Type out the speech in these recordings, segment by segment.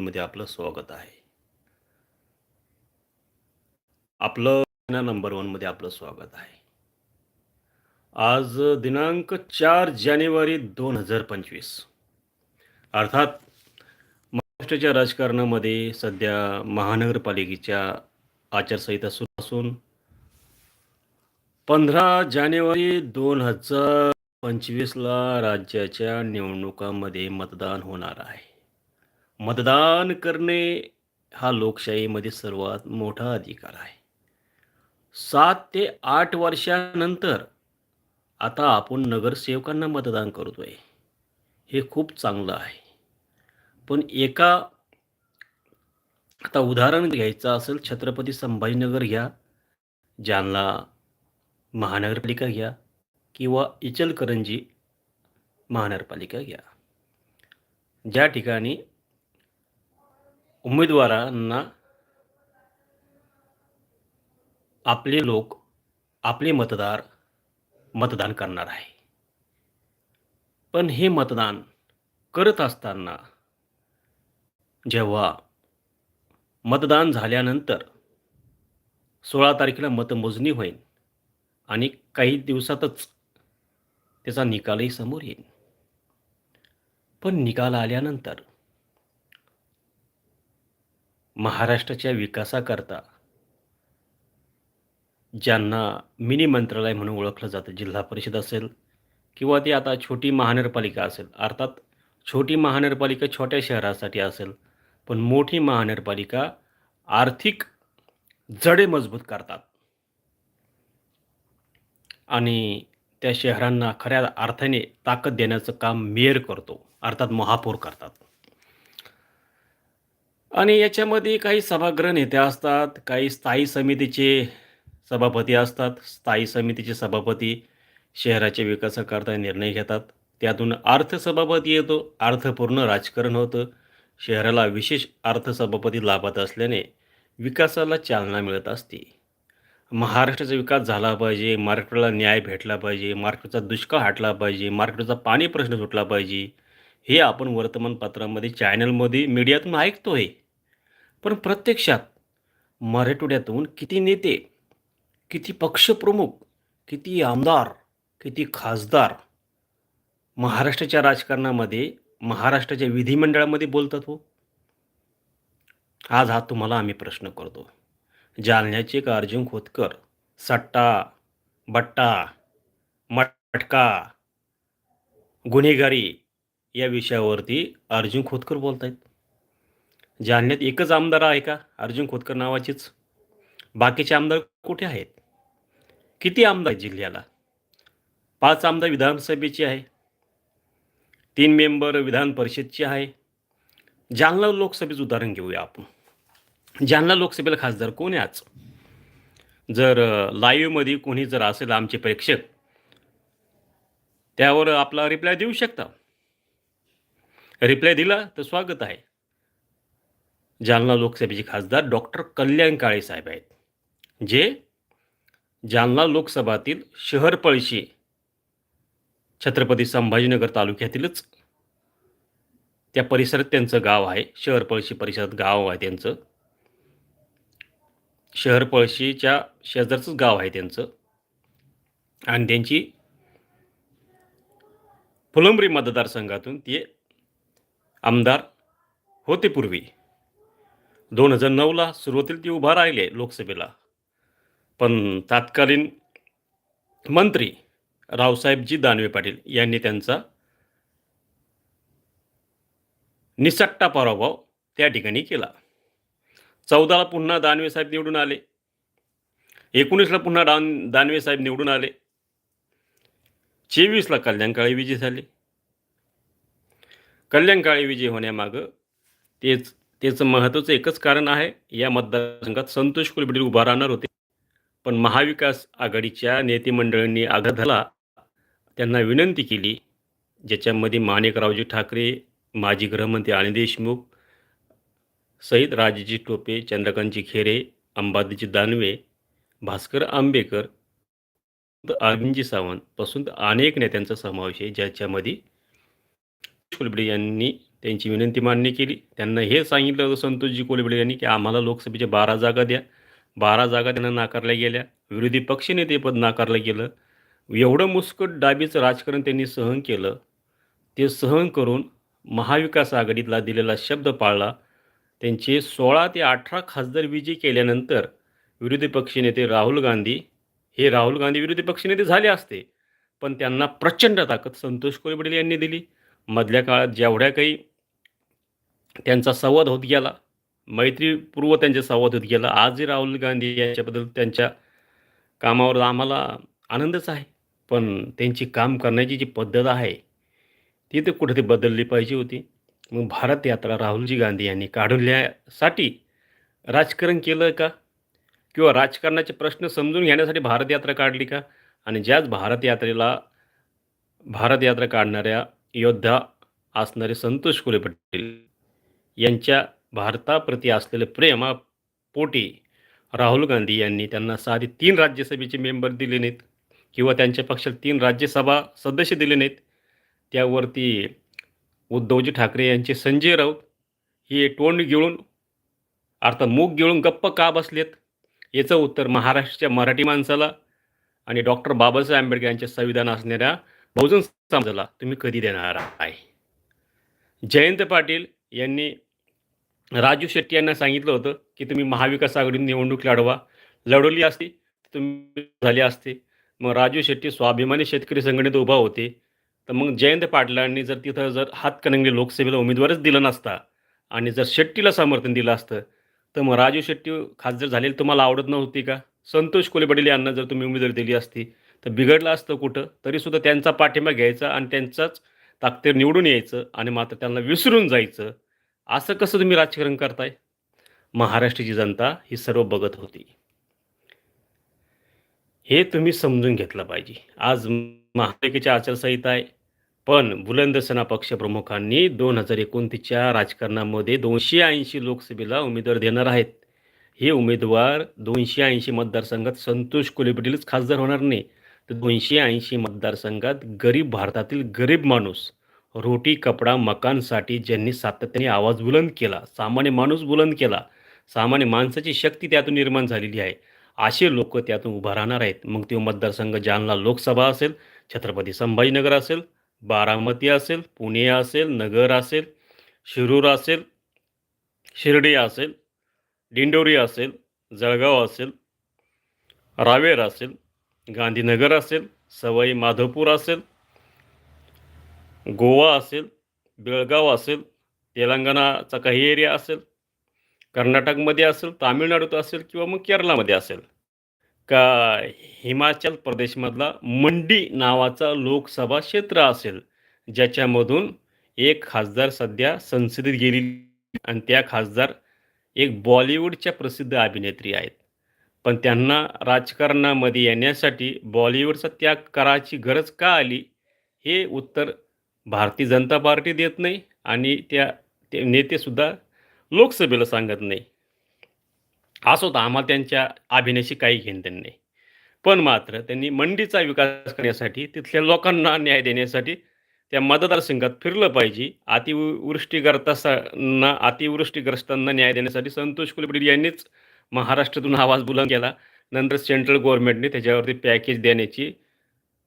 मध्ये आपलं स्वागत आहे. आपलं नंबर वनमध्ये आपलं स्वागत आहे. आज दिनांक चार जानेवारी दोन हजार पंचवीस. अर्थात महाराष्ट्राच्या राजकारणामध्ये सध्या महानगरपालिकेच्या आचारसंहिता सुरू असून पंधरा जानेवारी दोन हजार पंचवीसला राज्याच्या निवडणुकांमध्ये मतदान होणार आहे. मतदान करणे हा लोकशाहीमध्ये सर्वात मोठा अधिकार आहे. सात ते आठ वर्षानंतर आता आपण नगरसेवकांना मतदान करतो आहे हे खूप चांगलं आहे. पण एका आता उदाहरण घ्यायचं असेल छत्रपती संभाजीनगर घ्या जालना महानगरपालिका घ्या किंवा इचलकरंजी महानगरपालिका घ्या. ज्या ठिकाणी उमेदवारांना आपले लोक आपले मतदार मतदान करणार आहे. पण हे मतदान करत असताना जेव्हा मतदान झाल्यानंतर सोळा तारखेला मतमोजणी होईल आणि काही दिवसातच त्याचा निकालही समोर येईल. पण निकाल आल्यानंतर महाराष्ट्राच्या विकासाकरता ज्यांना मिनी मंत्रालय म्हणून ओळखलं जातं जिल्हा परिषद असेल किंवा ती आता छोटी महानगरपालिका असेल अर्थात छोटी महानगरपालिका छोट्या शहरासाठी असेल पण मोठी महानगरपालिका आर्थिक जडे मजबूत करतात. आणि त्या शहरांना खऱ्या अर्थाने ताकद देण्याचं काम मेयर करतो अर्थात महापौर करतात. आणि याच्यामध्ये काही सभागृह नेते असतात काही स्थायी समितीचे सभापती असतात. स्थायी समितीचे सभापती शहराच्या विकासाकरता निर्णय घेतात. त्यातून अर्थसभापती येतो. अर्थपूर्ण राजकारण होतं. शहराला विशेष अर्थसभापती लाभत असल्याने विकासाला चालना मिळत असते. महाराष्ट्राचा विकास झाला पाहिजे महाराष्ट्राला न्याय भेटला पाहिजे महाराष्ट्राचा दुष्काळ हटला पाहिजे महाराष्ट्राचा पाणी प्रश्न सुटला पाहिजे हे आपण वर्तमानपत्रामध्ये चॅनलमध्ये मीडियातून ऐकतो आहे पण प्रत्यक्षात मराठवाड्यातून किती नेते किती पक्षप्रमुख किती आमदार किती खासदार महाराष्ट्राच्या राजकारणामध्ये महाराष्ट्राच्या विधिमंडळामध्ये बोलतात हो? आज हा तुम्हाला आम्ही प्रश्न करतो. जालन्याचे एक अर्जुन खोतकर सट्टा बट्टा मटका गुन्हेगारी या विषयावरती अर्जुन खोतकर बोलत आहेत जालन्यात एकच आमदार आहे का? अर्जुन खोतकर नावाचीच. बाकीचे आमदार कुठे आहेत? किती आमदार जिल्ह्याला? पाच आमदार विधानसभेचे आहे. तीन मेंबर विधान परिषदचे आहे. जालना लोकसभेचं उदाहरण घेऊया आपण. जालना लोकसभेला खासदार कोण आहे आज? जर लाईव्हमध्ये कोणी जर असेल आमचे प्रेक्षक त्यावर आपला रिप्लाय देऊ शकता. रिप्लाय दिला तर स्वागत आहे. जालना लोकसभेचे खासदार डॉक्टर कल्याण काळे साहेब आहेत जे जालना लोकसभातील शहर पळशी छत्रपती संभाजीनगर तालुक्यातीलच त्या परिसरात त्यांचं गाव आहे शहर पळशी परिसरात गाव आहे त्यांचं. शहर पळशीच्या शेजारचंच गाव आहे त्यांचं. आणि त्यांची फुलंब्री मतदारसंघातून ते आमदार होते पूर्वी. दोन हजार नऊला सुरुवातीला ते उभा राहिले लोकसभेला. पण तत्कालीन मंत्री रावसाहेबजी दानवे पाटील यांनी त्यांचा निसट्टा पराभव त्या ठिकाणी केला. चौदाला पुन्हा दानवे साहेब निवडून आले. एकोणीसला पुन्हा दान दानवे साहेब निवडून आले. चोवीसला कल्याण काळे विजय झाले. कल्याण काळे विजय होण्यामागं तेच त्याचं महत्त्वाचं एकच कारण आहे या मतदारसंघात संतोष कुलबिडे उभा राहणार होते. पण महाविकास आघाडीच्या नेतेमंडळींनी आघात झाला त्यांना विनंती केली ज्याच्यामध्ये माणिकरावजी ठाकरे माजी गृहमंत्री अनिल देशमुख सहित राजेजी टोपे चंद्रकांतजी खेरे अंबादीजी दानवे भास्कर आंबेकर अरविंदजी सावंत पासून अनेक नेत्यांचा समावेश आहे ज्याच्यामध्ये कुलबिडे यांनी त्यांची विनंती मान्य केली. त्यांना हे सांगितलं होतं संतोषजी कोलबडे यांनी की आम्हाला लोकसभेच्या बारा जागा द्या. बारा जागा त्यांना नाकारल्या गेल्या. विरोधी पक्षनेते पद नाकारलं गेलं. एवढं मुस्कट डाबीचं राजकारण त्यांनी सहन केलं. ते सहन करून महाविकास आघाडीतला दिलेला शब्द पाळला. त्यांचे सोळा ते अठरा खासदार विजय केल्यानंतर विरोधी पक्षनेते राहुल गांधी हे राहुल गांधी विरोधी पक्षनेते झाले असते. पण त्यांना प्रचंड ताकद संतोष कोळी यांनी दिली. मधल्या काळात जेवढ्या काही त्यांचा संवाद होत गेला. मैत्रीपूर्व त्यांचा संवाद होत गेला. आजही राहुल गांधी यांच्याबद्दल त्यांच्या कामावर आम्हाला आनंदच आहे. पण त्यांची काम करण्याची जी पद्धत आहे ती तर कुठेतरी बदलली पाहिजे होती. मग भारत यात्रा राहुलजी गांधी यांनी काढल्यासाठी राजकारण केलं का? किंवा राजकारणाचे प्रश्न समजून घेण्यासाठी भारत यात्रा काढली का? आणि ज्याच भारत यात्रेला भारत यात्रा काढणाऱ्या योद्धा असणारे संतोष कुले पटेल यांच्या भारताप्रती असलेले प्रेमा पोटी राहुल गांधी यांनी त्यांना साधी तीन राज्यसभेचे मेंबर दिले नाहीत किंवा त्यांच्या पक्षात तीन राज्यसभा सदस्य दिले नाहीत. त्यावरती उद्धवजी ठाकरे यांचे संजय राऊत हे तोंड गिळून अर्थात मूग गिळून गप्प का बसलेत? याचं उत्तर महाराष्ट्राच्या मराठी माणसाला आणि डॉक्टर बाबासाहेब आंबेडकर यांचे संविधान असणाऱ्या बहुजन समाजाला तुम्ही कधी देणार आहे? जयंत पाटील यांनी राजू शेट्टी यांना सांगितलं होतं की तुम्ही महाविकास आघाडीने निवडणूक लढवा. लढवली असती तुम्ही झाली असते. मग राजू शेट्टी स्वाभिमानी शेतकरी संघटनेत उभा होते. तर मग जयंत पाटलांनी जर तिथं जर हातकणंगले लोकसभेला उमेदवारच दिला नसता आणि जर शेट्टीला समर्थन दिलं असतं तर मग राजू शेट्टी खासदार झालेली तुम्हाला आवडत नव्हती का? संतोष कोलेपटेल यांना जर तुम्ही उमेदवारी दिली असती तर बिघडलं असतं कुठं? तरीसुद्धा त्यांचा पाठिंबा घ्यायचा आणि त्यांचाच ताकदीर निवडून यायचं आणि मात्र त्यांना विसरून जायचं असं कसं तुम्ही राजकारण करताय? महाराष्ट्राची जनता ही सर्व बघत होती. हे तुम्ही समजून घेतलं पाहिजे. आज महापालिकेची आचारसंहिता आहे पण बुलंद सेना पक्षप्रमुखांनी दोन हजार एकोणतीसच्या राजकारणामध्ये दोनशे ऐंशी लोकसभेला उमेदवार देणार आहेत. हे उमेदवार दोनशे ऐंशी मतदारसंघात संतोष कुलेपटीलच खासदार होणार नाही. दोनशे ऐंशी मतदारसंघात गरीब भारतातील गरीब माणूस रोटी कपडा मकानसाठी ज्यांनी सातत्याने आवाज बुलंद केला सामान्य माणूस बुलंद केला सामान्य माणसाची शक्ती त्यातून निर्माण झालेली आहे. असे लोक त्यातून उभा राहणार आहेत. मग ते मतदारसंघ जालना लोकसभा असेल छत्रपती संभाजीनगर असेल बारामती असेल पुणे असेल नगर असेल शिरूर असेल शिर्डी असेल दिंडोरी असेल जळगाव असेल रावेर असेल गांधीनगर असेल सवाई माधवपूर असेल गोवा असेल बेळगाव असेल तेलंगणाचा काही एरिया असेल कर्नाटकमध्ये असेल तामिळनाडूत असेल किंवा मग केरळामध्ये असेल. का हिमाचल प्रदेशमधला मंडी नावाचा लोकसभा क्षेत्र असेल ज्याच्यामधून एक खासदार सध्या संसदेत गेलेली आणि त्या खासदार एक बॉलिवूडच्या प्रसिद्ध अभिनेत्री आहेत. पण त्यांना राजकारणामध्ये येण्यासाठी बॉलिवूडचा त्याग करायची गरज का आली? हे उत्तर भारतीय जनता पार्टी देत नाही आणि त्या ते नेतेसुद्धा लोकसभेला सांगत नाही. असं होतं आम्हाला त्यांच्या अभिनयाशी काही घेणं देणं नाही. पण मात्र त्यांनी मंडीचा विकास करण्यासाठी तिथल्या लोकांना न्याय देण्यासाठी त्या मतदारसंघात फिरलं पाहिजे. अतिवृष्टीग्रस्तांना अतिवृष्टीग्रस्तांना न्याय देण्यासाठी संतोष कुलकर्णी यांनीच महाराष्ट्रातून आवाज बुलंद केला. नंतर सेंट्रल गव्हर्नमेंटने त्याच्यावरती पॅकेज देण्याची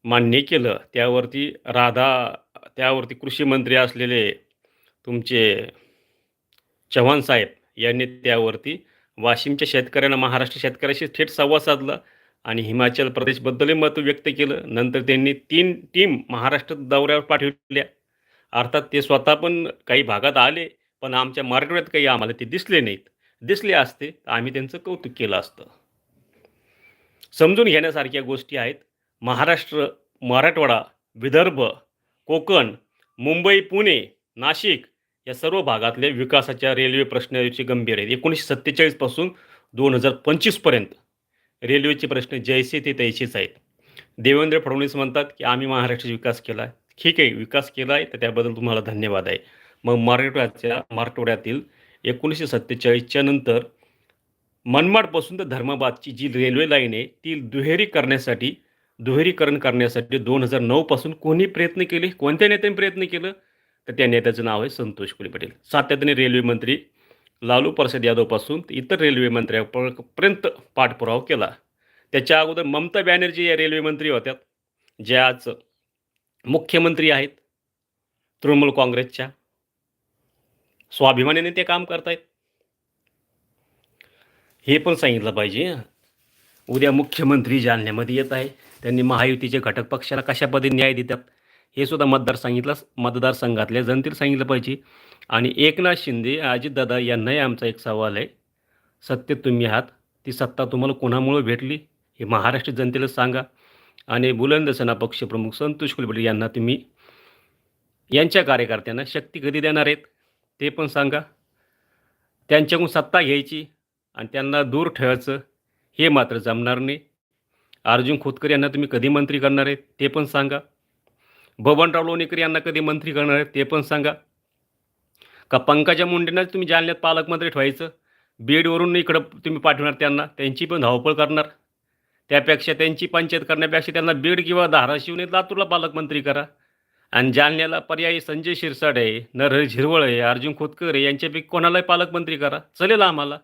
मान्य केलं. त्यावरती राधा त्यावरती कृषी मंत्री असलेले तुमचे चव्हाण साहेब यांनी त्यावरती वाशिमच्या शेतकऱ्यांना महाराष्ट्र शेतकऱ्याशी थेट संवाद साधला आणि हिमाचल प्रदेशबद्दलही मत व्यक्त केलं. नंतर त्यांनी तीन टीम महाराष्ट्र दौऱ्यावर पाठवल्या. अर्थात ते स्वतः पण काही भागात आले पण आमच्या मराठवाड्यात काही आम्हाला ते दिसले नाहीत. दिसले असते तर आम्ही त्यांचं कौतुक केलं असतं. समजून घेण्यासारख्या गोष्टी आहेत. महाराष्ट्र मराठवाडा विदर्भ कोकण मुंबई पुणे नाशिक या सर्व भागातल्या विकासाच्या रेल्वे प्रश्नाचे गंभीर आहेत. एकोणीसशे सत्तेचाळीसपासून दोन हजार पंचवीसपर्यंत रेल्वेचे प्रश्न जैसे ते तैसेच आहेत. देवेंद्र फडणवीस म्हणतात की आम्ही महाराष्ट्राचा विकास केला आहे ठीक आहे विकास केला आहे तर त्याबद्दल तुम्हाला धन्यवाद आहे. मग मराठवाड्याच्या मराठवाड्यातील एकोणीसशे सत्तेचाळीसच्या नंतर मनमाडपासून तर धर्माबादची जी रेल्वे लाईन आहे ती दुहेरी करण्यासाठी दुहेरीकरण करण्यासाठी दोन हजार नऊपासून कोणी प्रयत्न केले? कोणत्या नेत्याने प्रयत्न केलं? तर त्या नेत्याचं नाव आहे संतोष कुली पटेल. सातत्याने रेल्वे मंत्री लालू प्रसाद यादवपासून इतर रेल्वे मंत्र्यापर्यंत पाठपुरावा केला. त्याच्या अगोदर ममता बॅनर्जी या रेल्वे मंत्री होत्या. ज्या आज मुख्यमंत्री आहेत. तृणमूल काँग्रेसच्या. स्वाभिमानाने ते काम करतायत. हे पण सांगितलं पाहिजे. उद्या मुख्यमंत्री जालन्यामध्ये येत आहे. त्यांनी महायुतीचे घटक पक्षाला कशा पद्धतीने न्याय देतात हे सुद्धा मतदार सांगितलं मतदारसंघातल्या जनतेला सांगितलं पाहिजे. आणि एकनाथ शिंदे अजितदादा यांनाही आमचा एक सवाल आहे. सत्तेत तुम्ही आहात ती सत्ता तुम्हाला कोणामुळे भेटली हे महाराष्ट्र जनतेला सांगा. आणि बुलंद सेना पक्षप्रमुख संतोष कुलबर्डी यांना तुम्ही यांच्या कार्यकर्त्यांना शक्ती कधी देणार आहेत? ते पण सांगा. त्यांच्याकडून सत्ता घ्यायची आणि त्यांना दूर ठेवायचं हे मात्र जमणार नाही. अर्जुन खोतकर यांना तुम्ही कधी मंत्री करणार आहेत ते पण सांगा. बबनराव लोणीकर यांना कधी मंत्री करणार आहेत ते पण सांगा. का पंकजा मुंडेंनाच तुम्ही जालन्यात पालकमंत्री ठेवायचं? बीडवरून इकडं तुम्ही पाठवणार त्यांना त्यांची पण धावपळ करणार. त्यापेक्षा त्यांची पंचायत करण्यापेक्षा त्यांना बीड किंवा धाराशिवने लातूरला पालकमंत्री करा. आणि जालन्याला पर्यायी संजय शिरसाडे आहे नरहरी झिरवळ आहे अर्जुन खोतकर आहे यांच्यापैकी कोणालाही पालकमंत्री करा. चलेल आम्हाला.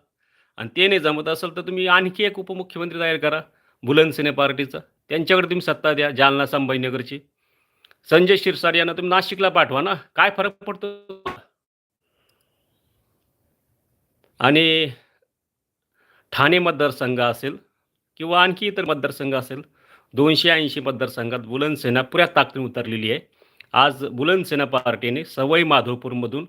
आणि ते नाही जमत असेल तर तुम्ही आणखी एक उपमुख्यमंत्री तयार करा. बुलंद सेने पार्टीचा. त्यांच्याकडे तुम्ही सत्ता द्या जालना संभाजीनगरची. संजय शिरसाट यांना तुम्ही नाशिकला पाठवा ना. काय फरक पडतो? आणि ठाणे मतदारसंघ असेल किंवा आणखी इतर मतदारसंघ असेल दोनशे ऐंशी मतदारसंघात बुलंद सेना पुऱ्या ताकदीने उतरलेली आहे. आज बुलंद सेना पार्टीने सवय माधवपूरमधून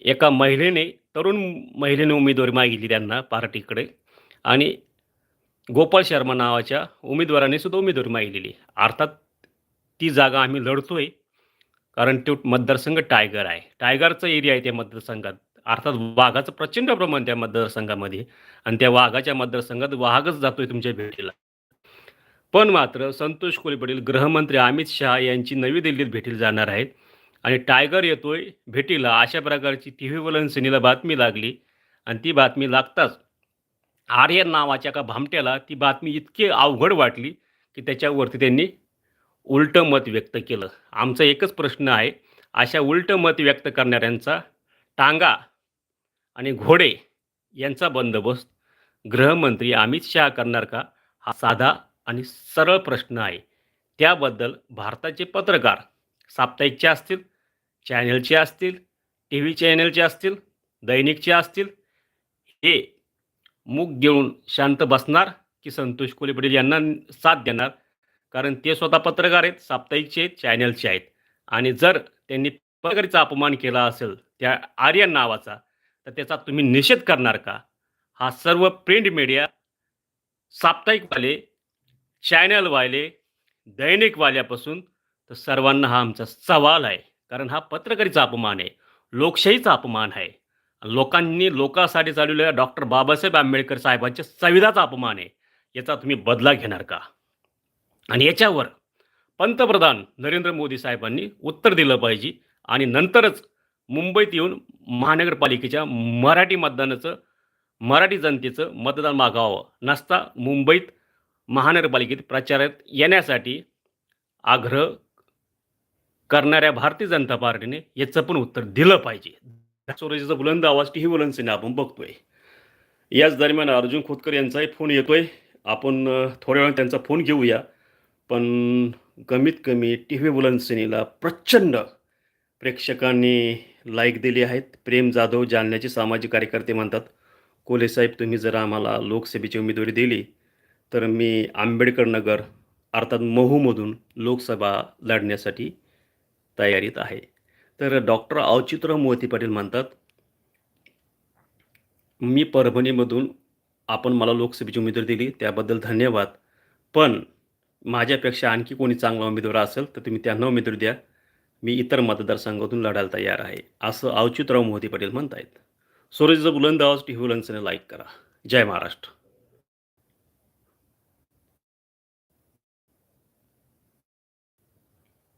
एका महिलेने तरुण महिलेने उमेदवारी मागितली त्यांना पार्टीकडे. आणि गोपाळ शर्मा नावाच्या उमेदवाराने सुद्धा उमेदवारी मागितलेली. अर्थात ती जागा आम्ही लढतोय कारण तो मतदारसंघ टायगर आहे. टायगरचा एरिया आहे त्या मतदारसंघात. अर्थात वाघाचं प्रचंड प्रमाण त्या मतदारसंघामध्ये. आणि त्या वाघाच्या मतदारसंघात वाघच जातोय तुमच्या भेटीला. पण मात्र संतोष कोलीपडील गृहमंत्री अमित शहा यांची नवी दिल्लीत भेटीला जाणार आहेत. आणि टायगर येतोय भेटीला अशा प्रकारची टी व्ही वलन सेनेला बातमी लागली आणि ती बातमी लागताच आर्यन नावाच्या का भामट्याला ती बातमी इतकी अवघड वाटली की त्याच्यावरती त्यांनी उलटं मत व्यक्त केलं. आमचा एकच प्रश्न आहे अशा उलटं मत व्यक्त करणाऱ्यांचा टांगा आणि घोडे यांचा बंदोबस्त गृहमंत्री अमित शहा करणार का? हा साधा आणि सरळ प्रश्न आहे. त्याबद्दल भारताचे पत्रकार साप्ताहिकचे असतील चॅनलचे असतील टी व्ही चॅनलचे असतील दैनिकचे असतील हे मूग घेऊन शांत बसणार की संतोष कोली पाटील यांना साथ देणार? कारण ते स्वतः पत्रकार आहेत साप्ताहिकचे आहेत चॅनलचे आहेत. आणि जर त्यांनी पत्रकारीचा अपमान केला असेल त्या आर्यन नावाचा तर त्याचा तुम्ही निषेध करणार का? हा सर्व प्रिंट मीडिया साप्ताहिकवाले चॅनलवाले दैनिकवाल्यापासून तर सर्वांना हा आमचा सवाल आहे. कारण हा पत्रकारीचा अपमान आहे. लोकशाहीचा अपमान आहे. लोकांनी लोकांसाठी चालवलेल्या डॉक्टर बाबासाहेब आंबेडकर साहेबांच्या संविधाचा अपमान आहे. याचा तुम्ही बदला घेणार का? आणि याच्यावर पंतप्रधान नरेंद्र मोदी साहेबांनी उत्तर दिलं पाहिजे आणि नंतरच मुंबईत येऊन महानगरपालिकेच्या मराठी मतदानाचं मराठी जनतेचं मतदान मागावं. नसता मुंबईत महानगरपालिकेत प्रचारात येण्यासाठी आग्रह करणाऱ्या भारतीय जनता पार्टीने याचं पण उत्तर दिलं पाहिजे. स्वराज्याचा बुलंद आवाज टी व्ही बुलंदसेने आपण बघतोय. याच दरम्यान अर्जुन खोतकर यांचाही फोन येतोय. आपण थोड्या वेळाने त्यांचा फोन घेऊया. पण कमीत कमी टी व्ही बुलंदसेनेला प्रचंड प्रेक्षकांनी लाईक दिली आहेत. प्रेम जाधव जालन्याचे सामाजिक कार्यकर्ते म्हणतात कोले साहेब तुम्ही जर आम्हाला लोकसभेची उमेदवारी दिली. तर मी आंबेडकर नगर अर्थात महूमधून लोकसभा लढण्यासाठी तयारीत आहे. तर डॉक्टर औचित्र मोती पाटील म्हणतात मी परभणीमधून आपण मला लोकसभेची उमेदवारी दिली त्याबद्दल धन्यवाद. पण माझ्यापेक्षा आणखी कोणी चांगला उमेदवार असेल तर तुम्ही त्यांना उमेदवारी द्या. मी इतर मतदारसंघातून लढायला तयार आहे. असं अवचितराव मोहिते पाटील म्हणतायत. सूर्यचं बुलंद आवाज टी व्ही लाईक करा. जय महाराष्ट्र.